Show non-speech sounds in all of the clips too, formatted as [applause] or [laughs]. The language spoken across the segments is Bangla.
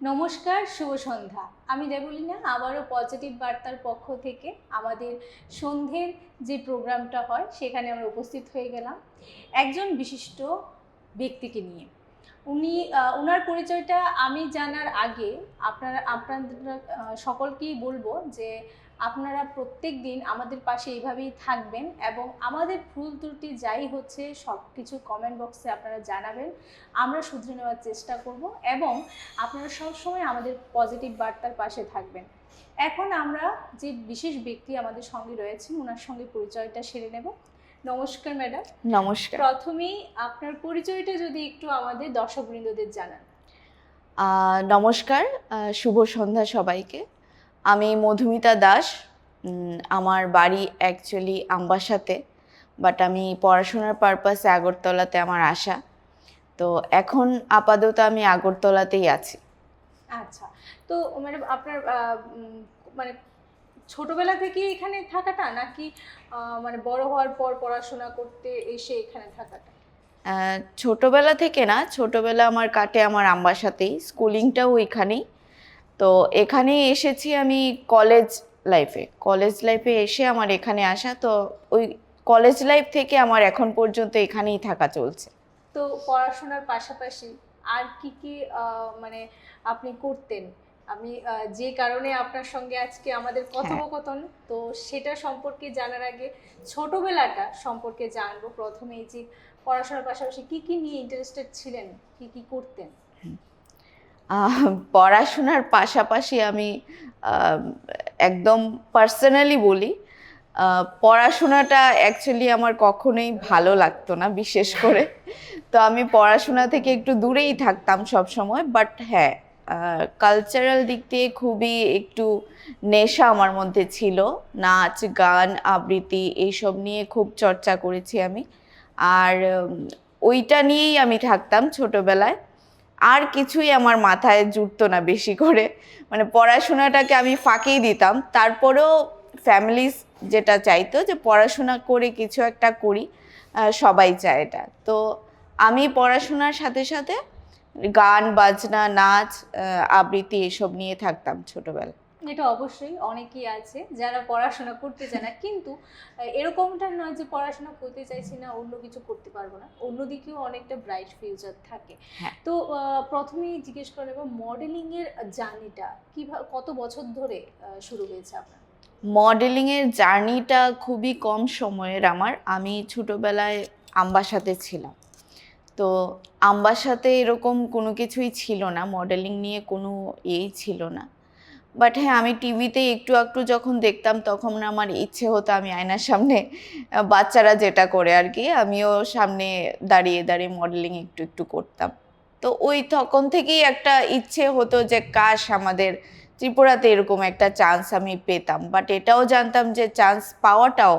নমস্কার, শুভ সন্ধ্যা। আমি দেবলীনা, আবারও পজিটিভ বার্তার পক্ষ থেকে আমাদের সন্ধ্যের যে প্রোগ্রামটা হয়, সেখানে আমরা উপস্থিত হয়ে গেলাম একজন বিশিষ্ট ব্যক্তিকে নিয়ে। উনি ওনার পরিচয়টা আমি জানার আগে আপনারা, আপনাদের সকলকেই বলব যে আপনারা প্রত্যেক দিন আমাদের পাশে এইভাবেই থাকবেন এবং আমাদের ভুল ত্রুটি যাই হচ্ছে সব কিছু কমেন্ট বক্সে আপনারা জানাবেন। আমরা শুধরে নেওয়ার চেষ্টা করব এবং আপনারা সবসময় আমাদের পজিটিভ বার্তার পাশে থাকবেন। এখন আমরা যে বিশেষ ব্যক্তি আমাদের সঙ্গে রয়েছেন ওনার সঙ্গে পরিচয়টা সেরে নেব। নমস্কার ম্যাডাম। নমস্কার। প্রথমেই আপনার পরিচয়টা যদি একটু আমাদের দর্শকবৃন্দদের জানান। নমস্কার। শুভ সন্ধ্যা সবাইকে। আমি মধুমিতা দাস আমার বাড়ি অ্যাকচুয়ালি আম্বাসাতে বাট আমি পড়াশোনার পারপাসে আগরতলাতে আমার আসা তো এখন আপাতত আমি আগরতলাতেই আছি। আচ্ছা তো ম্যাডাম আপনার মানে ছোটবেলা থেকে এখানে থাকাটা নাকি মানে বড় হওয়ার পর পড়াশোনা করতে এসে এখানে থাকাটা? ছোটবেলা থেকে না ছোটবেলা আমার কাটে আমার আম্বাসাতেই। স্কুলিংটাও ওইখানেই তো এখানেই এসেছি আমি কলেজ লাইফে কলেজ লাইফে এসে আমার এখানে আসা তো ওই কলেজ লাইফ থেকে আমার এখন পর্যন্ত এখানেই থাকা চলছে। তো পড়াশোনার পাশাপাশি আর কি কি মানে আপনি করতেন? আমি যে কারণে আপনার সঙ্গে আজকে আমাদের কথোপকথন তো সেটা সম্পর্কে জানার আগে ছোটবেলাটা সম্পর্কে জানব প্রথমে যে পড়াশোনার পাশাপাশি কি কি নিয়ে ইন্টারেস্টেড ছিলেন কি কি করতেন? পড়াশোনার পাশাপাশি আমি একদম পার্সোনালি বলি পড়াশোনাটা অ্যাকচুয়ালি আমার কখনোই ভালো লাগতো না, বিশেষ করে। তো আমি পড়াশোনা থেকে একটু দূরেই থাকতাম সব সময় বাট হ্যাঁ কালচারাল দিক দিয়ে খুবই একটু নেশা আমার মধ্যে ছিল। নাচ, গান, আবৃত্তি এইসব নিয়ে খুব চর্চা করেছি আমি। আর ওইটা নিয়েই আমি থাকতাম ছোটবেলায়। আর কিছুই আমার মাথায় জুটতো না বেশি করে। মানে পড়াশোনাটাকে আমি ফাঁকেই দিতাম। তারপরেও ফ্যামিলি যেটা চাইতো যে পড়াশোনা করে কিছু একটা করি সবাই চায় এটা। তো আমি পড়াশোনার সাথে সাথে গান, বাজনা, নাচ আবৃত্তি এসব নিয়ে থাকতাম ছোটবেলায়। এটা অবশ্যই অনেকেই আছে যারা পড়াশোনা করতে চায় না। কিন্তু এরকমটা নয় যে পড়াশোনা করতে চাইছি না অন্য কিছু করতে পারব না। অন্যদিকেও অনেকটা ব্রাইট ফিউচার থাকে। হ্যাঁ। তো প্রথমেই জিজ্ঞেস করে নেব মডেলিং এর জার্নিটা কীভাবে কত বছর ধরে শুরু হয়েছে আপনার? মডেলিংয়ের জার্নিটা খুবই কম সময়ের আমার। আমি ছোটোবেলায় আম্বাসাতে ছিলাম। তো আম্বাসাতে এরকম কোনো কিছুই ছিল না। মডেলিং নিয়ে কোনো ইয়েই ছিল না। বাট হ্যাঁ আমি টিভিতে একটু একটু যখন দেখতাম তখন আমার ইচ্ছে হতো আমি আয়নার সামনে বাচ্চারা যেটা করে আর কি আমিও সামনে দাঁড়িয়ে দাঁড়িয়ে মডেলিং একটু একটু করতাম। তো ওই তখন থেকেই একটা ইচ্ছে হতো যে, কাশ, আমাদের ত্রিপুরাতে এরকম একটা চান্স আমি পেতাম। বাট এটাও জানতাম যে চান্স পাওয়াটাও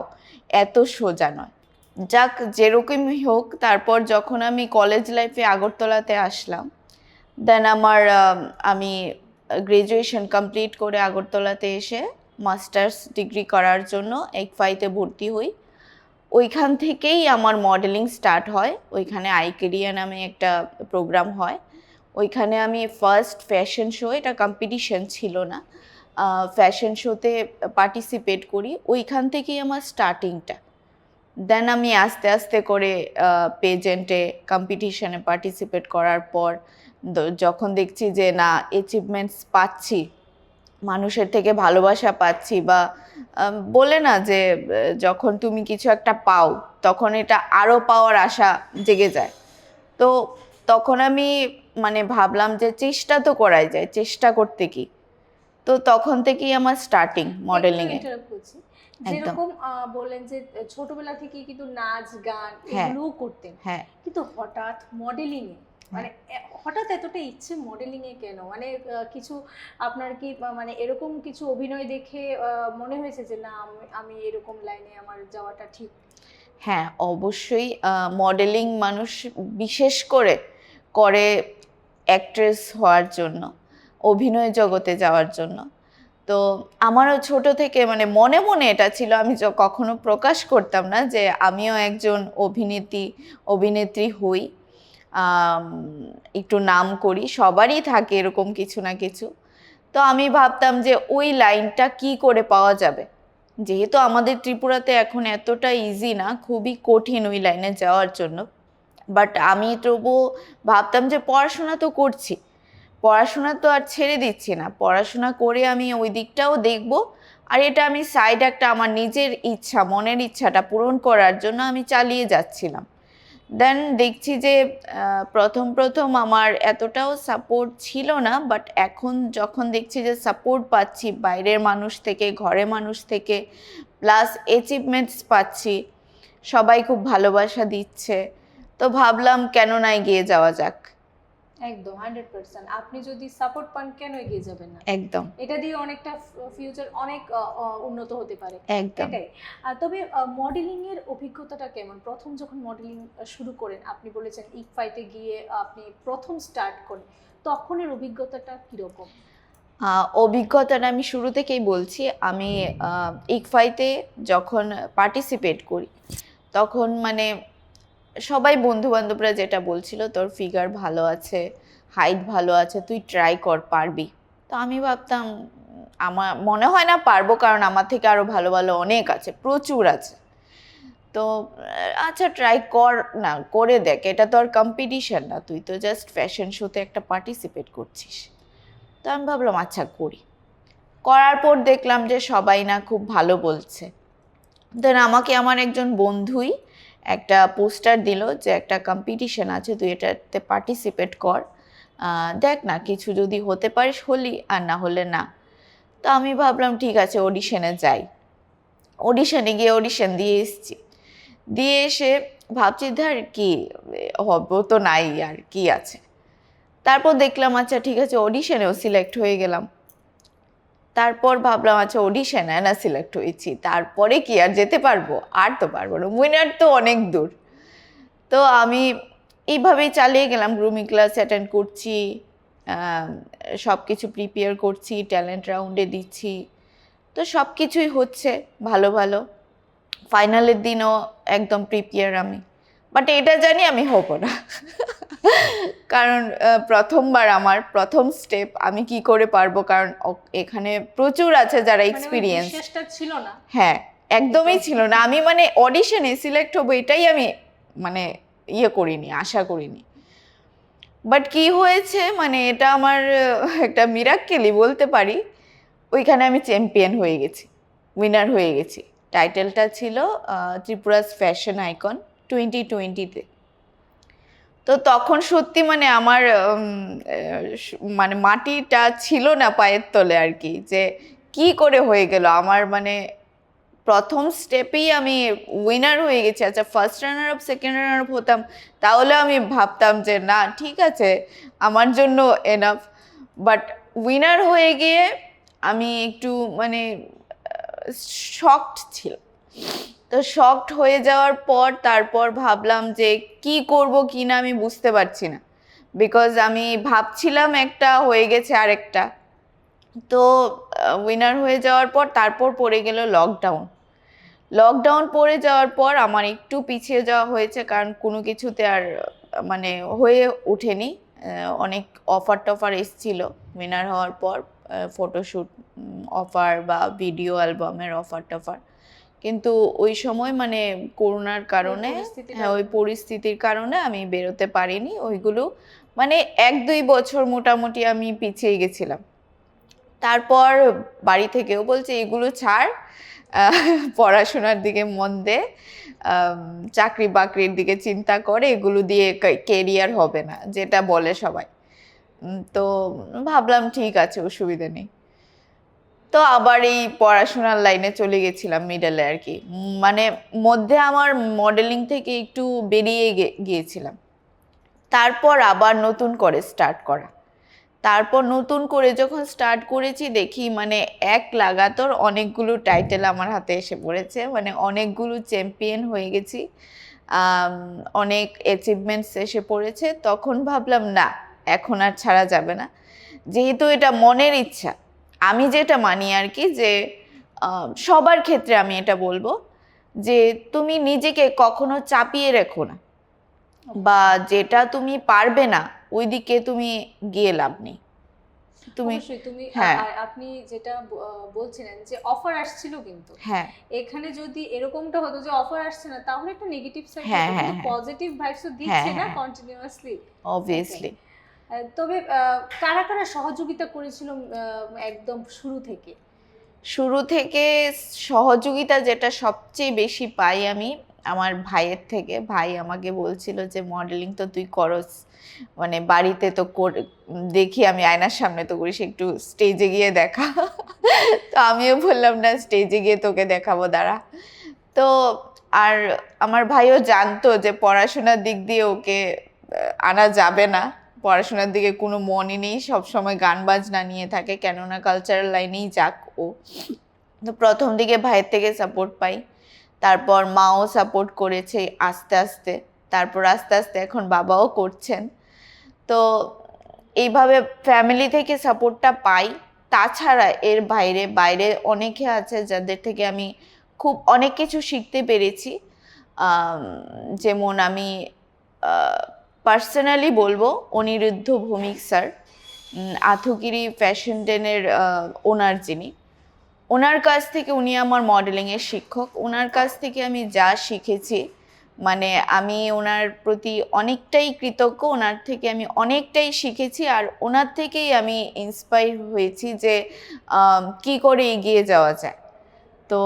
এত সোজা নয়। যাক, যেরকমই হোক, তারপর যখন আমি কলেজ লাইফে আগরতলাতে আসলাম দেন আমার আমি গ্রাজুয়েশন কমপ্লিট করে আগরতলাতে এসে মাস্টার্স ডিগ্রি করার জন্য একফাইতে ভর্তি হই। ওইখান থেকেই আমার মডেলিং স্টার্ট হয়। ওইখানে আইকেরিয়া নামে একটা প্রোগ্রাম হয়। ওইখানে আমি ফার্স্ট ফ্যাশন শো এটা কম্পিটিশন ছিল না। ফ্যাশন শোতে পার্টিসিপেট করি। ওইখান থেকেই আমার স্টার্টিংটা দেন আমি আস্তে আস্তে করে পেজেন্টে কম্পিটিশনে পার্টিসিপেট করার পর যখন দেখছি যে না অ্যাচিভমেন্টস পাচ্ছি মানুষের থেকে ভালোবাসা পাচ্ছি বা বলে না যে যখন তুমি কিছু একটা পাও তখন এটা আরও পাওয়ার আশা জেগে যায়। তো তখন আমি মানে ভাবলাম যে চেষ্টা তো করাই যায় চেষ্টা করতে কি? তো তখন থেকেই আমার স্টার্টিং মডেলিং যেরকম বললেন যে ছোটবেলা থেকেই কিন্তু নাচ গান হ্যাঁ। এগুলোও করতেন। হ্যাঁ। কিন্তু হঠাৎ মডেলিং এ মানে হঠাৎ এতটা ইচ্ছে মডেলিং এ কেন? মানে কিছু আপনার কি মানে এরকম কিছু অভিনয় দেখে মনে হয়েছে যে না আমি এরকম লাইনে আমার যাওয়াটা ঠিক? হ্যাঁ অবশ্যই মডেলিং মানুষ বিশেষ করে করে অ্যাক্ট্রেস হওয়ার জন্য অভিনয় জগতে যাওয়ার জন্য। তো আমারও ছোট থেকে মানে মনে মনে এটা ছিল, আমি কখনো প্রকাশ করতাম না যে আমিও একজন অভিনেত্রী অভিনেত্রী হই। একটু নাম করি, সবারই থাকে এরকম কিছু না কিছু। তো আমি ভাবতাম যে ওই লাইনটা কি করে পাওয়া যাবে? যেহেতু আমাদের ত্রিপুরাতে এখন এতটা ইজি না, খুবই কঠিন ওই লাইনে যাওয়ার জন্য। বাট আমি তবু ভাবতাম যে পড়াশোনা তো করছি। পড়াশোনা তো আর ছেড়ে দিচ্ছি না। পড়াশোনা করে আমি ওই দিকটাও দেখব। আর এটা আমি সাইড একটা আমার নিজের ইচ্ছা, মনের ইচ্ছাটা পূরণ করার জন্য আমি চালিয়ে যাচ্ছিলাম। দেন দেখছি যে প্রথম প্রথম আমার এতটাও সাপোর্ট ছিল না বাট এখন যখন দেখছি যে সাপোর্ট পাচ্ছি, বাইরের মানুষ থেকে ঘরের মানুষ থেকে প্লাস অ্যাচিভমেন্টস পাচ্ছি, সবাই খুব ভালোবাসা দিচ্ছে, তো ভাবলাম কেন না এগিয়ে যাওয়া যাক। একদম হান্ড্রেড পার্সেন্ট আপনি যদি সাপোর্ট পান কেন এগিয়ে যাবেন না? একদম। এটা দিয়ে অনেকটা ফিউচার অনেক উন্নত হতে পারে। একদম। এটাই। তবে মডেলিং এর অভিজ্ঞতাটা কেমন? প্রথম যখন মডেলিং শুরু করেন আপনি বলেছেন ইকফাইতে গিয়ে আপনি প্রথম স্টার্ট করেন। তখনের অভিজ্ঞতাটা কীরকম? অভিজ্ঞতাটা আমি শুরু থেকেই বলছি আমি আহ, ইকফাইতে যখন পার্টিসিপেট করি তখন মানে সবাই বন্ধু বান্ধবরা যেটা বলছিল, তোর ফিগার ভালো আছে হাইট ভালো আছে, তুই ট্রাই কর, পারবি। তো আমি ভাবতাম আমার মনে হয় না পারব, কারণ আমার থেকে আরও ভালো ভালো অনেক আছে, প্রচুর আছে। তো আচ্ছা ট্রাই কর, না, করে দেখ, এটা তো আর কম্পিটিশন না, তুই তো জাস্ট ফ্যাশন শোতে একটা পার্টিসিপেট করছিস। তো আমি ভাবলাম আচ্ছা করি। করার পর দেখলাম যে সবাই না খুব ভালো বলছে। দেন আমাকে আমার একজন বন্ধুই একটা পোস্টার দিল যে একটা কম্পিটিশন আছে, তুই এটাতে পার্টিসিপেট কর। দেখ না, কিছু যদি হতে পারিস হলি, আর না হলে না। তো আমি ভাবলাম, ঠিক আছে অডিশনে যাই। অডিশনে গিয়ে অডিশন দিয়ে এসছি। দিয়ে এসে ভাবছি ধর কি হবে তো নাই, আর কি আছে? তারপর দেখলাম আচ্ছা ঠিক আছে অডিশনেও সিলেক্ট হয়ে গেলাম। তারপর ভাবলাম আচ্ছা অডিশনে না সিলেক্ট হয়েছি। তারপরে কি আর যেতে পারব? আর তো পারব না। উইনার তো অনেক দূর। তো আমি এইভাবেই চালিয়ে গেলাম। গ্রুমিং ক্লাস অ্যাটেন্ড করছি সব কিছু প্রিপেয়ার করছি ট্যালেন্ট রাউন্ডে দিচ্ছি। তো সব কিছুই হচ্ছে ভালো ভালো। ফাইনালের দিনও একদম প্রিপেয়ার আমি। বাট এটা জানি আমি হব না। কারণ প্রথমবার আমার প্রথম স্টেপ আমি কি করে পারব? কারণ এখানে প্রচুর আছে যারা মানে এক্সপিরিয়েন্স ছিল না। হ্যাঁ একদমই ছিল না। আমি মানে অডিশনে সিলেক্ট হব এটাই আমি মানে ইয়ে করিনি আশা করিনি। বাট কি হয়েছে মানে এটা আমার একটা মিরাক্কেলি বলতে পারি। ওইখানে আমি চ্যাম্পিয়ন হয়ে গেছি উইনার হয়ে গেছি। টাইটেলটা ছিল ত্রিপুরাস ফ্যাশন আইকন টোয়েন্টি টোয়েন্টিতে তো তখন সত্যি মানে আমার মানে মাটিটা ছিল না পায়ের তলে আর কি, যে কি করে হয়ে গেল? আমার মানে প্রথম স্টেপেই আমি উইনার হয়ে গেছি। আচ্ছা first runner up second runner up হতাম, তাহলে আমি ভাবতাম যে না, ঠিক আছে, আমার জন্য এনাফ বাট উইনার হয়ে গিয়ে আমি একটু মানে শকড ছিল তো শকড হয়ে যাওয়ার পর তারপর ভাবলাম যে কি করব কি না আমি বুঝতে পারছি না। বিকজ আমি ভাবছিলাম একটা হয়ে গেছে আরেকটা। তো উইনার হয়ে যাওয়ার পর তারপর পড়ে গেল লকডাউন লকডাউন পড়ে যাওয়ার পর আমার একটু পিছিয়ে যাওয়া হয়েছে কারণ কোনো কিছুতে আর মানে হয়ে ওঠেনি। অনেক অফার টফার এসছিল উইনার হওয়ার পর ফটোশ্যুট অফার বা ভিডিও অ্যালবামের অফার টফার। কিন্তু ওই সময় মানে করোনার কারণে হ্যাঁ ওই পরিস্থিতির কারণে আমি বেরোতে পারিনি। ওইগুলো মানে এক দুই বছর মোটামুটি আমি পিছিয়ে গেছিলাম। তারপর বাড়ি থেকেও বলছে এগুলো ছাড় পড়াশোনার দিকে মন দে চাকরি বাকরির দিকে চিন্তা করে এগুলো দিয়ে কেরিয়ার হবে না। যেটা বলে সবাই। তো ভাবলাম ঠিক আছে অসুবিধা নেই। তো আবার এই পড়াশোনার লাইনে চলে গেছিলাম মিডলে আর কি। মানে মধ্যে আমার মডেলিং থেকে একটু বেরিয়ে গিয়েছিলাম। তারপর আবার নতুন করে স্টার্ট করা। তারপর নতুন করে যখন স্টার্ট করেছি দেখি মানে এক লাগাতার অনেকগুলো টাইটেল আমার হাতে এসে পড়েছে। মানে অনেকগুলো চ্যাম্পিয়ন হয়ে গেছি। অনেক অ্যাচিভমেন্টস এসে পড়েছে। তখন ভাবলাম, না, এখন আর ছাড়া যাবে না। যেহেতু এটা মনের ইচ্ছা আমি যেটা মানি আর কি যে সবার ক্ষেত্রে আমি এটা বলব যে তুমি নিজেকে কখনো চাপিয়ে রেখো না। বা যেটা তুমি পারবে না ওই দিকে তুমি গিয়ে লাভ নেই। তুমি তুমি হ্যাঁ। আপনি যেটা বলছিলেন যে অফার আসছিল কিন্তু। হ্যাঁ। এখানে যদি এরকমটা হতো যে অফার আসছে না তাহলে একটা নেগেটিভ সাইড হ্যাঁ, কিন্তু হ্যাঁ, হ্যাঁ। পজিটিভ দিচ্ছে না। কন্টিনিউয়াসলি অবভিয়াসলি তবে কারা কারা সহযোগিতা করেছিল একদম শুরু থেকে? শুরু থেকে সহযোগিতা যেটা সবচেয়ে বেশি পাই আমি আমার ভাইয়ের থেকে। ভাই আমাকে বলছিল যে, মডেলিং তো তুই করস। মানে বাড়িতে তো দেখি আমি আয়নার সামনে তো করিস, একটু স্টেজে গিয়ে দেখা। [laughs] তো আমিও বললাম, না স্টেজে গিয়ে তোকে দেখাবো, দাঁড়া। তো আর আমার ভাইও জানতো যে, পড়াশোনার দিক দিয়ে ওকে আনা যাবে না। পড়াশোনার দিকে কোনো মনই নেই সবসময় গান বাজনা নিয়ে থাকে, কেননা কালচারাল লাইনেই যাক ও। তো প্রথম দিকে ভাইয়ের থেকে সাপোর্ট পাই, তারপর মাও সাপোর্ট করেছে আস্তে আস্তে, তারপর আস্তে আস্তে এখন বাবাও করছেন। তো এইভাবে ফ্যামিলি থেকে সাপোর্টটা পাই, তাছাড়া এর বাইরে বাইরে অনেকে আছে যাদের থেকে আমি খুব অনেক কিছু শিখতে পেরেছি। যেমন আমি পার্সোনালি বলব, অনিরুদ্ধ ভৌমিক স্যার আথুকিরি ফ্যাশন ডেনের ওনার যিনি। ওনার কাছ থেকে উনি আমার মডেলিংয়ের শিক্ষক। ওনার কাছ থেকে আমি যা শিখেছি মানে আমি ওনার প্রতি অনেকটাই কৃতজ্ঞ। ওনার থেকে আমি অনেকটাই শিখেছি আর ওনার থেকেই আমি ইন্সপায়ার হয়েছি যে কি করে এগিয়ে যাওয়া যায়। তো,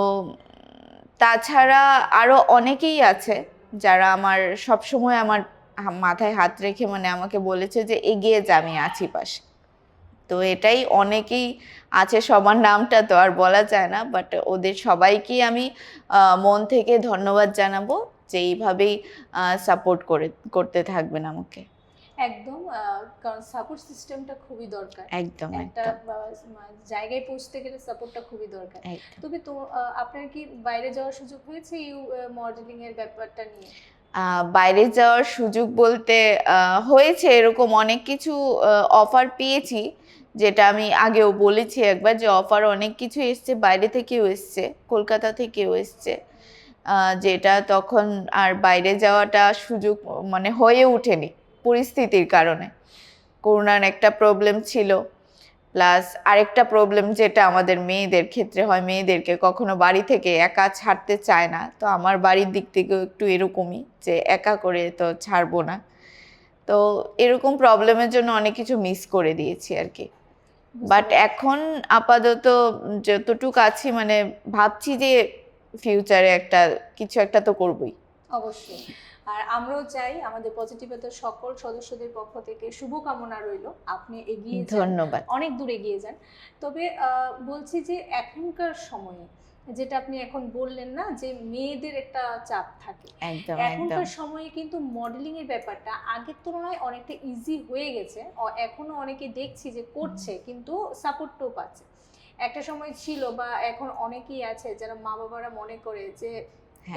তাছাড়া আরও অনেকেই আছে যারা আমার সবসময় আমার মাথায় হাত রেখে মানে আমাকে বলেছে যে এগিয়ে যা আমি আছি পাশে। তো এটাই অনেকেই আছে সবার নামটা তো আর বলা যায় না বাট ওদের সবাইকেই আমি মন থেকে ধন্যবাদ জানাব যে এইভাবেই সাপোর্ট করে করতে থাকবেন আমাকে। একদম কারণ সাপোর্ট সিস্টেমটা খুবই দরকার। একদম একটা একদম। আহ, মা- জায়গায় পৌঁছতে গেলে সাপোর্টটা খুবই দরকার। তবে তো আপনার কি বাইরে যাওয়ার সুযোগ হয়েছে এই মডেলিং এর ব্যাপারটা নিয়ে? বাইরে যাওয়ার সুযোগ বলতে হয়েছে এরকম অনেক কিছু অফার পেয়েছি। যেটা আমি আগেও বলেছি একবার যে অফার অনেক কিছু এসছে, বাইরে থেকেও এসছে, কলকাতা থেকেও এসছে। যেটা তখন আর বাইরে যাওয়াটা সুযোগ মানে হয়ে ওঠেনি পরিস্থিতির কারণে। করোনার একটা প্রবলেম ছিল। প্লাস আরেকটা প্রবলেম যেটা আমাদের মেয়েদের ক্ষেত্রে হয় মেয়েদেরকে কখনো বাড়ি থেকে একা ছাড়তে চায় না। তো আমার বাড়ির দিক থেকেও একটু এরকমই যে একা করে তো ছাড়বো না। তো এরকম প্রবলেমের জন্য অনেক কিছু মিস করে দিয়েছি আর কি। বাট এখন আপাতত যতটুক আছি মানে ভাবছি যে ফিউচারে একটা কিছু একটা তো করবই। অবশ্যই। আর আমরাও চাই আমাদের পজিটিভতার সকল সদস্যদের পক্ষ থেকে শুভকামনা রইল। আপনি এগিয়ে ধন্যবাদ। অনেক দূর এগিয়ে যান। তবে বলছি যে এখনকার সময়ে যেটা আপনি এখন বললেন না যে মেয়েদের একটা চাপ থাকে। এখনকার সময়ে কিন্তু মডেলিং এর ব্যাপারটা আগের তুলনায় অনেকটা ইজি হয়ে গেছে। এখনও অনেকে দেখছি যে করছে কিন্তু সাপোর্টও পাচ্ছে। একটা সময় ছিল বা এখন অনেকেই আছে যারা মা বাবারা মনে করে যে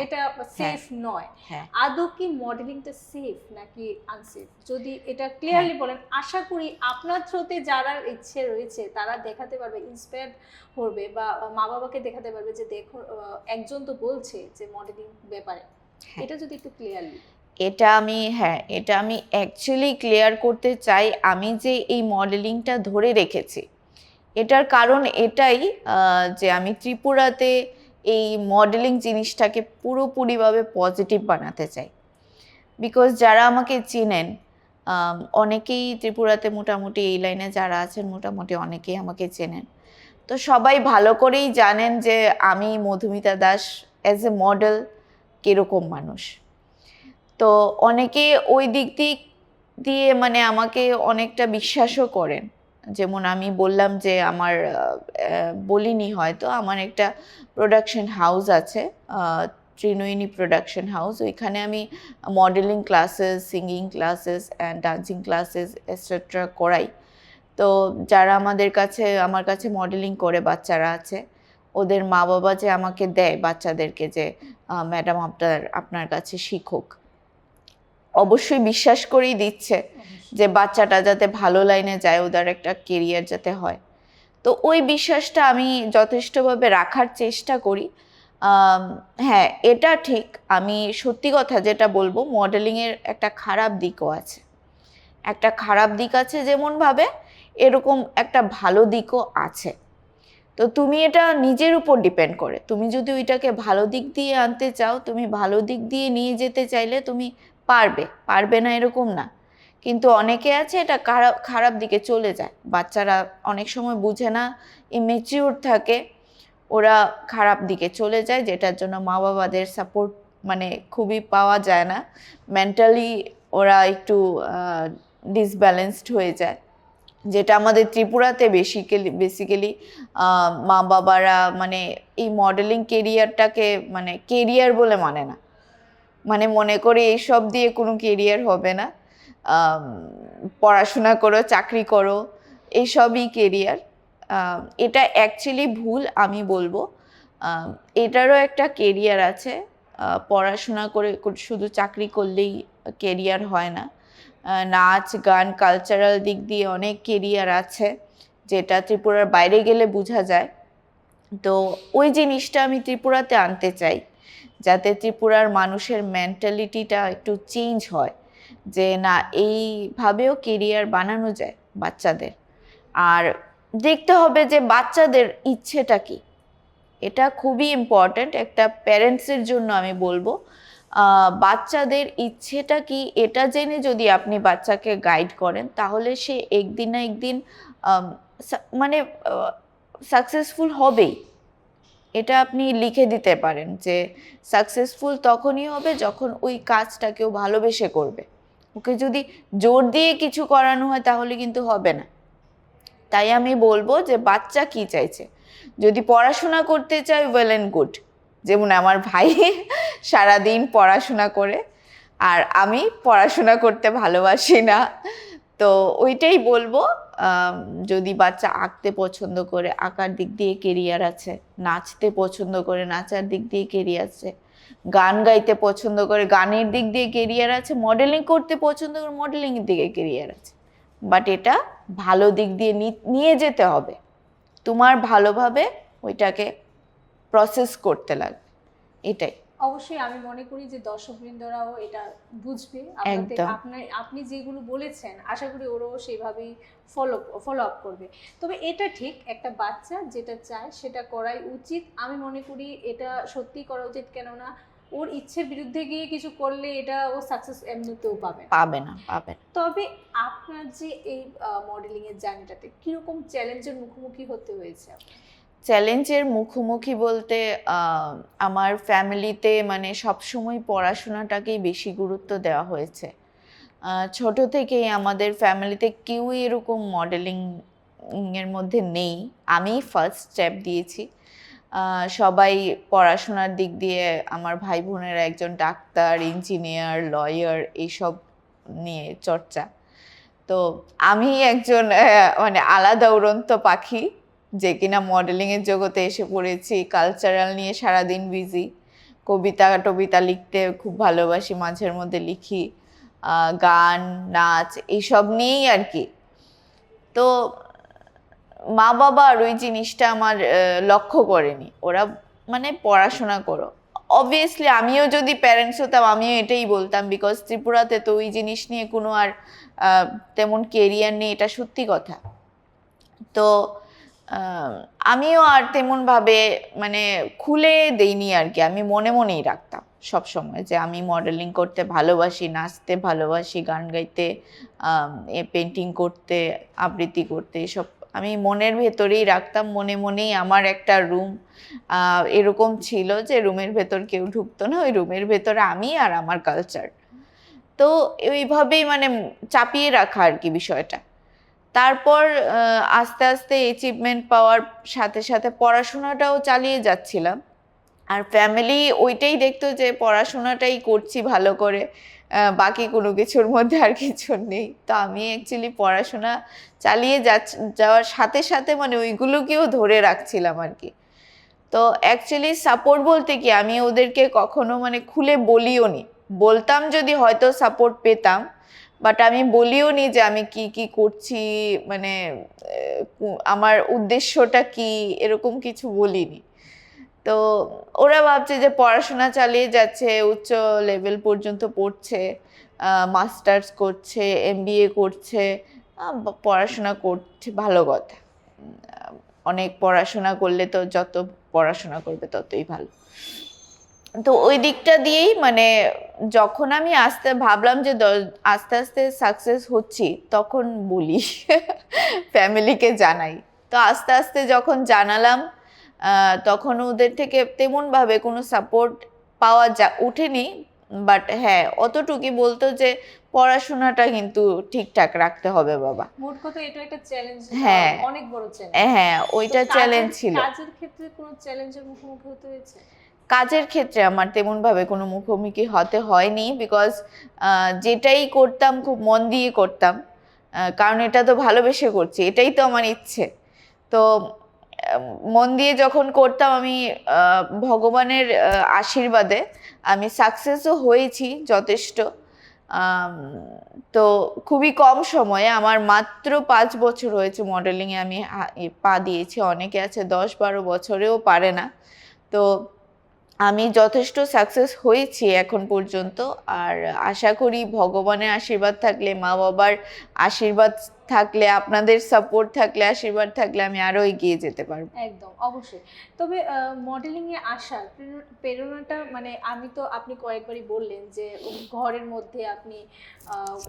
এটা সেফ নয়। হ্যাঁ। আদৌ কি মডেলিংটা সেফ নাকি আনসেফ যদি এটা ক্লিয়ারলি হ্যাঁ। বলেন আশা করি আপনার থ্রোতে যারা ইচ্ছে রয়েছে তারা দেখাতে পারবে ইন্সপায়ার করবে বা মা বাবাকে দেখাতে পারবে যে দেখো একজন তো বলছে যে মডেলিং ব্যাপারে। হ্যাঁ। এটা যদি একটু ক্লিয়ারলি এটা আমি হ্যাঁ এটা আমি অ্যাকচুয়ালি ক্লিয়ার করতে চাই আমি যে এই মডেলিংটা ধরে রেখেছি। এটার কারণ এটাই যে আমি ত্রিপুরাতে এই মডেলিং জিনিসটাকে পুরোপুরিভাবে পজিটিভ বানাতে চাই। বিকজ যারা আমাকে চেনেন অনেকেই ত্রিপুরাতে মোটামুটি এই লাইনে যারা আছেন, মোটামুটি অনেকেই আমাকে চেনেন। তো সবাই ভালো করেই জানেন যে আমি Madhumita Das as a model কীরকম মানুষ। তো অনেকে ওই দিক দিক দিয়ে মানে আমাকে অনেকটা বিশ্বাসও করেন। যেমন আমি বললাম যে আমার বলিনি হয়তো, আমার একটা প্রোডাকশন হাউস আছে ত্রিনয়নী প্রোডাকশন হাউস ওইখানে আমি modeling classes singing classes and dancing classes etcetera করাই। তো যারা আমাদের কাছে, আমার কাছে মডেলিং করে বাচ্চারা আছে, ওদের মা বাবা যে আমাকে দেয় বাচ্চাদেরকে যে ম্যাডাম আপনার আপনার কাছে শিখুক। অবশ্যই বিশ্বাস করেই দিচ্ছে যে বাচ্চাটা যাতে ভালো লাইনে যায় ওদের একটা কেরিয়ার যাতে হয়। তো ওই বিশ্বাসটা আমি যথেষ্টভাবে রাখার চেষ্টা করি। হ্যাঁ এটা ঠিক। আমি সত্যি কথা যেটা বলব মডেলিংয়ের একটা খারাপ দিকও আছে। একটা খারাপ দিক আছে যেমনভাবে এরকম একটা ভালো দিকও আছে। তো তুমি এটা নিজের উপর ডিপেন্ড করে। তুমি যদি ওইটাকে ভালো দিক দিয়ে আনতে চাও তুমি ভালো দিক দিয়ে নিয়ে যেতে চাইলে তুমি পারবে পারবে না এরকম না। কিন্তু অনেকে আছে এটা খারাপ খারাপ দিকে চলে যায়। বাচ্চারা অনেক সময় বুঝে না ইমেচিউর থাকে, ওরা খারাপ দিকে চলে যায়, যেটার জন্য মা বাবাদের সাপোর্ট মানে খুবই পাওয়া যায় না। মেন্টালি ওরা একটু ডিসব্যালেন্সড হয়ে যায়। যেটা আমাদের ত্রিপুরাতে বেসিক্যালি বেসিক্যালি মা বাবারা মানে এই মডেলিং কেরিয়ারটাকে মানে কেরিয়ার বলে মানে না। মানে মনে করে এইসব দিয়ে কোনো কেরিয়ার হবে না। পড়াশোনা করো, চাকরি করো, এইসবই কেরিয়ার এটা অ্যাকচুয়ালি ভুল আমি বলব। এটারও একটা কেরিয়ার আছে। পড়াশোনা করে শুধু চাকরি করলেই কেরিয়ার হয় না। নাচ, গান কালচারাল দিক দিয়ে অনেক কেরিয়ার আছে, যেটা ত্রিপুরার বাইরে গেলে বোঝা যায়। তো ওই জিনিসটা আমি ত্রিপুরাতে আনতে চাই। যাতে ত্রিপুরার মানুষের মেন্টালিটিটা একটু চেঞ্জ হয়, যে না, এইভাবেও কেরিয়ার বানানো যায় বাচ্চাদের। আর দেখতে হবে যে বাচ্চাদের ইচ্ছেটা কি। এটা খুবই ইম্পর্ট্যান্ট একটা প্যারেন্টসের জন্য আমি বলব। বাচ্চাদের ইচ্ছেটা কি, এটা জেনে যদি আপনি বাচ্চাকে গাইড করেন, তাহলে সে একদিন না একদিন মানে সাকসেসফুল হবেই। এটা আপনি লিখে দিতে পারেন যে, সাকসেসফুল তখনই হবে যখন ওই কাজটা কেউ ভালোবেসে করবে। ওকে যদি জোর দিয়ে কিছু করানো হয় তাহলে কিন্তু হবে না। তাই আমি বলব যে, বাচ্চা কি চাইছে? যদি পড়াশোনা করতে চায় ওয়েল অ্যান্ড গুড যেমন আমার ভাই [laughs] সারাদিন পড়াশোনা করে, আর আমি পড়াশোনা করতে ভালোবাসি না। তো ওইটাই বলব। যদি বাচ্চা আঁকতে পছন্দ করে, আঁকার দিক দিয়ে কেরিয়ার আছে, নাচতে পছন্দ করে, নাচার দিক দিয়ে কেরিয়ার আছে, গান গাইতে পছন্দ করে, গানের দিক দিয়ে কেরিয়ার আছে মডেলিং করতে পছন্দ করে মডেলিংয়ের দিকে কেরিয়ার আছে। বাট এটা ভালো দিক দিয়ে নিয়ে যেতে হবে। তোমার ভালোভাবে ওইটাকে প্রসেস করতে লাগবে। এটাই। অবশ্যই আমি মনে করি যে দর্শকবৃন্দরাও এটা বুঝবে আপনাদের। আপনার আপনি যেগুলো বলেছেন আশা করি ওরাও সেভাবেই ফলো ফলো আপ করবে তবে এটা ঠিক একটা বাচ্চা যেটা চায় সেটা করাই উচিত আমি মনে করি এটা সত্যি করা উচিত কেননা ওর ইচ্ছের বিরুদ্ধে গিয়ে কিছু করলে এটা ও সাকসেস এমনিতেও পাবে। পাবে না পাবে তবে আপনার যে এই মডেলিং এর জার্নিটাতে কীরকম চ্যালেঞ্জের মুখোমুখি হতে হয়েছে আপনার? চ্যালেঞ্জের মুখোমুখি বলতে আমার ফ্যামিলিতে মানে সবসময় পড়াশোনাটাকেই বেশি গুরুত্ব দেওয়া হয়েছে। ছোট থেকেই আমাদের ফ্যামিলিতে কেউই এরকম মডেলিং, এর মধ্যে নেই। আমি ফার্স্ট স্টেপ দিয়েছি। সবাই পড়াশোনার দিক দিয়ে আমার ভাই বোনেরা একজন ডাক্তার ইঞ্জিনিয়ার লয়ার এইসব নিয়ে চর্চা। তো আমি একজন মানে আলাদা উড়ন্ত পাখি। যে কিনা মডেলিংয়ের জগতে এসে পড়েছি কালচারাল নিয়ে সারাদিন বিজি কবিতা টবিতা লিখতে খুব ভালোবাসি, মাঝের মধ্যে লিখি। গান, নাচ, এইসব নিয়েই আর কি। তো মা বাবা আর ওই জিনিসটা আমার লক্ষ্য করেনি। ওরা মানে পড়াশোনা করো। অবভিয়াসলি আমিও যদি প্যারেন্টস হতাম, আমিও এটাই বলতাম বিকজ ত্রিপুরাতে তো ওই জিনিস নিয়ে কোনো আর তেমন কেরিয়ার নেই, এটা সত্যি কথা। তো আমিও আর তেমনভাবে মানে খুলে দেইনি আর কি। আমি মনে মনেই রাখতাম সব সময় যে আমি মডেলিং করতে ভালোবাসি, নাচতে ভালোবাসি, গান গাইতে পেন্টিং করতে, আবৃত্তি করতে, এসব আমি মনের ভেতরেই রাখতাম। মনে মনেই আমার একটা রুম এরকম ছিল যে রুমের ভেতর কেউ ঢুকতো না, ওই রুমের ভেতরে আমি আর আমার কালচার তো ওইভাবেই মানে চাপিয়ে রাখা আর কি বিষয়টা। তারপর আস্তে আস্তে অ্যাচিভমেন্ট পাওয়ার সাথে সাথে পড়াশোনাটাও চালিয়ে যাচ্ছিলাম। আর ফ্যামিলি ওইটাই দেখতো যে পড়াশোনাটাই করছি ভালো করে বাকি কোনো কিছুর মধ্যে আর কিছু নেই। তো আমি অ্যাকচুয়ালি পড়াশোনা চালিয়ে যাওয়ার সাথে সাথে মানে ওইগুলোকেও ধরে রাখছিলাম আর কি। তো অ্যাকচুয়ালি সাপোর্ট বলতে কি, আমি ওদেরকে কখনো মানে খুলে বলিও নি বলতাম যদি হয়তো সাপোর্ট পেতাম বাট আমি বলিও নি যে আমি কি কি করছি মানে আমার উদ্দেশ্যটা কি, এরকম কিছু বলিনি। তো ওরা ভাবছে যে পড়াশোনা চালিয়ে যাচ্ছে, উচ্চ লেভেল পর্যন্ত পড়ছে মাস্টার্স করছে এমবিএ করছে পড়াশোনা করছে, ভালো কথা। অনেক পড়াশোনা করলে তো যত পড়াশোনা করবে ততই ভালো। তো ওই দিকটা দিয়েই মানে যখন আমি আস্তে ভাবলাম যে আস্তে আস্তে সাকসেস হচ্ছি তখন বলি ফ্যামিলিকে জানাই। তো আস্তে আস্তে যখন জানালাম তখন ওদের থেকে তেমনভাবে কোনো সাপোর্ট পাওয়া যা উঠেনি বাট হ্যাঁ অতটুকুই বলতো যে পড়াশোনাটা কিন্তু ঠিকঠাক রাখতে হবে বাবা। মোট কথা এটা একটা চ্যালেঞ্জ হ্যাঁ। অনেক বড় চ্যালেঞ্জ হ্যাঁ ওইটা চ্যালেঞ্জ ছিল। কাজের ক্ষেত্রে কোনো চ্যালেঞ্জের মুখোমুখি হতে হয়েছে? কাজের ক্ষেত্রে আমার তেমনভাবে কোনো মুখোমুখি হতে হয়নি বিকজ যেটাই করতাম খুব মন দিয়ে করতাম কারণ এটা তো ভালোবেসে করছি, এটাই তো আমার ইচ্ছে। তো মন দিয়ে যখন করতাম আমি ভগবানের আশীর্বাদে আমি সাকসেসও হয়েছি যথেষ্ট। তো খুবই কম সময়ে আমার মাত্র পাঁচ বছর হয়েছে মডেলিংয়ে আমি পা দিয়েছি, অনেকে আছে দশ বারো বছরেও পারে না। তো আমি যথেষ্ট সাকসেস হয়েছি এখন পর্যন্ত। আর আশা করি ভগবানের আশীর্বাদ থাকলে মা বাবার আশীর্বাদ থাকলে আপনাদের সাপোর্ট থাকলে আশীর্বাদ থাকলে আমি আরও এগিয়ে যেতে পারব। একদম অবশ্যই। তবে মডেলিং এ আসার প্রেরণাটা মানে আমি তো আপনি কয়েকবারই বললেন যে ঘরের মধ্যে আপনি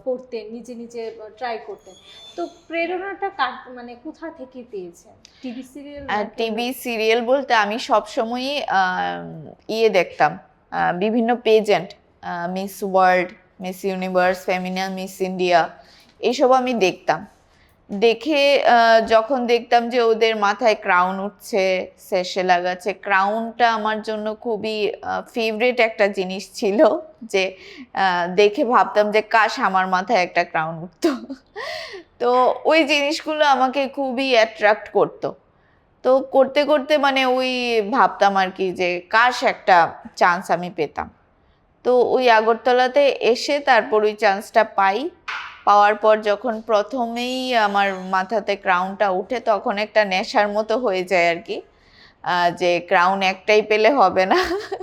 করতেন নিজে নিজে ট্রাই করতেন। তো প্রেরণাটা মানে কোথা থেকে পেয়েছেন? টিভি সিরিয়াল টিভি সিরিয়াল বলতে আমি সবসময়ই ইয়ে দেখতাম। বিভিন্ন pageant Miss World Miss Universe ফেমিনাল miss India এইসব আমি দেখতাম। দেখে যখন দেখতাম যে ওদের মাথায় ক্রাউন উঠছে শেষে লাগাচ্ছে ক্রাউনটা আমার জন্য খুবই ফেভারিট একটা জিনিস ছিল যে দেখে ভাবতাম যে কাশ, আমার মাথায় একটা ক্রাউন উঠতো। তো ওই জিনিসগুলো আমাকে খুবই অ্যাট্রাক্ট করতো। তো করতে করতে মানে ওই ভাবতাম আর কি যে কাশ একটা চান্স আমি পেতাম। তো ওই আগরতলাতে এসে তারপর ওই চান্সটা পাই। পাওয়ার পর যখন প্রথমেই আমার মাথাতে ক্রাউনটা উঠে, তখন একটা নেশার মতো হয়ে যায় আর কি। যে ক্রাউন একটাই পেলে হবে না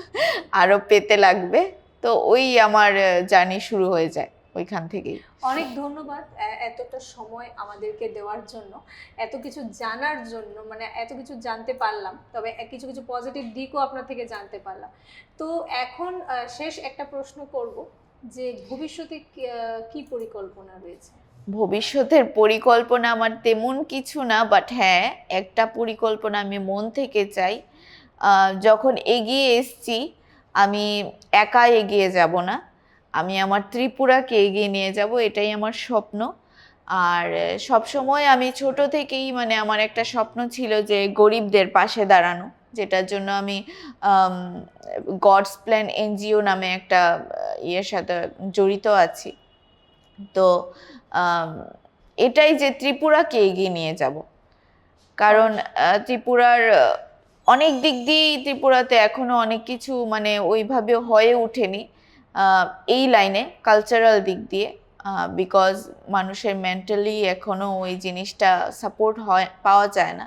[laughs] আরও পেতে লাগবে। তো ওই আমার জার্নি শুরু হয়ে যায় ওইখান থেকেই। অনেক ধন্যবাদ এতটা সময় আমাদেরকে দেওয়ার জন্য, এত কিছু জানার জন্য মানে এত কিছু জানতে পারলাম, তবে কিছু কিছু পজিটিভ দিকও আপনার থেকে জানতে পারলাম। তো এখন শেষ একটা প্রশ্ন করব যে ভবিষ্যতে কি পরিকল্পনা রয়েছে? ভবিষ্যতের পরিকল্পনা আমার তেমন কিছু না বাট হ্যাঁ একটা পরিকল্পনা আমি মন থেকে চাই। যখন এগিয়ে এসছি, আমি একা এগিয়ে যাব না। আমি আমার ত্রিপুরাকে এগিয়ে নিয়ে যাব, এটাই আমার স্বপ্ন। আর সব সময় আমি ছোট থেকেই মানে আমার একটা স্বপ্ন ছিল যে গরিবদের পাশে দাঁড়ানো। যেটার জন্য আমি গডস প্ল্যান এনজিও নামে একটা ইয়ের সাথে জড়িত আছি। তো এটাই যে ত্রিপুরাকে এগিয়ে নিয়ে যাব। কারণ ত্রিপুরার অনেক দিক দিয়েই ত্রিপুরাতে এখনও অনেক কিছু মানে ওইভাবে হয়ে ওঠেনি এই লাইনে কালচারাল দিক দিয়ে বিকজ মানুষের মেন্টালি এখনও ওই জিনিসটা সাপোর্ট হয়, পাওয়া যায় না।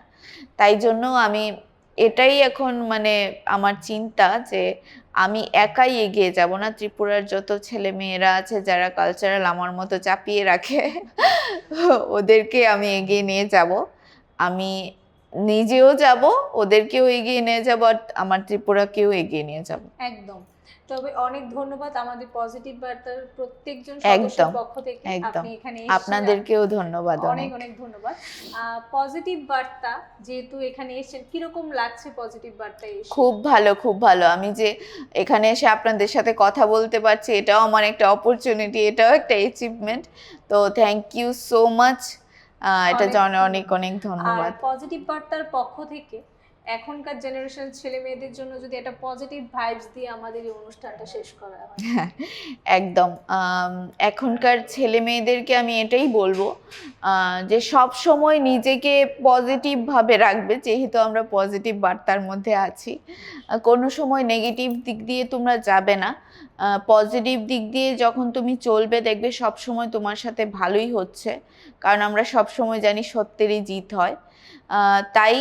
তাই জন্য আমি এটাই এখন মানে আমার চিন্তা যে আমি একাই এগিয়ে যাব না। ত্রিপুরার যত ছেলে মেয়েরা আছে যারা কালচারাল আমার মতো চাপিয়ে রাখে, ওদেরকে আমি এগিয়ে নিয়ে যাব। আমি নিজেও যাব ওদেরকেও এগিয়ে নিয়ে যাব আর আমার ত্রিপুরাকেও এগিয়ে নিয়ে যাব। একদম। তবে অনেক ধন্যবাদ আমাদের পজিটিভ বার্তার প্রত্যেকজন সদস্যের পক্ষ থেকে। আপনি এখানে। আপনাদেরকেও ধন্যবাদ অনেক। অনেক ধন্যবাদ। পজিটিভ বার্তা যেহেতু এখানে এসেছেন কীরকম লাগছে পজিটিভ বার্তা এসে? খুব ভালো খুব ভালো। আমি যে এখানে এসে আপনাদের সাথে কথা বলতে পারছি এটাও আমার একটা অপরচুনিটি এটাও একটা অ্যাচিভমেন্ট তো থ্যাংক ইউ সো মাচ এটা অনেক জন্য অনেক অনেক ধন্যবাদ। পজিটিভ বার্তার পক্ষ থেকে এখনকার জেনারেশন ছেলে মেয়েদের জন্য যদি একটা পজিটিভ ভাইবস দিয়ে আমাদের এই অনুষ্ঠানটা শেষ করা হয়। [laughs] একদম। এখনকার ছেলে মেয়েদেরকে আমি এটাই বলব যে সব সময় নিজেকে পজিটিভভাবে রাখবে, যেহেতু আমরা পজিটিভ বার্তার মধ্যে আছি। কোনো সময় নেগেটিভ দিক দিয়ে তোমরা যাবে না। পজিটিভ দিক দিয়ে যখন তুমি চলবে, দেখবে সব সময় তোমার সাথে ভালোই হচ্ছে। কারণ আমরা সব সময় জানি সত্যেরই জিত হয়। তাই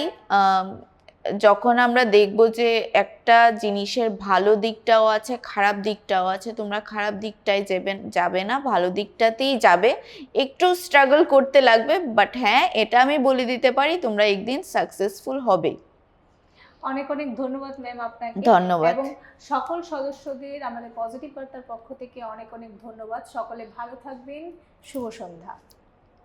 যখন আমরা দেখব যে একটা জিনিসের ভালো দিকটাও আছে খারাপ দিকটাও আছে তোমরা খারাপ দিকটায় যাবে যাবে না ভালো দিকটাতেই যাবে। একটু স্ট্রাগল করতে লাগবে বাট হ্যাঁ এটা আমি বলে দিতে পারি তোমরা একদিন সাকসেসফুল হবেই। অনেক অনেক ধন্যবাদ ম্যাম আপনাকে। ধন্যবাদ। এবং সকল সদস্যদের আমাদের পজিটিভ বার্তার পক্ষ থেকে অনেক অনেক ধন্যবাদ। সকলে ভালো থাকবেন। শুভ সন্ধ্যা।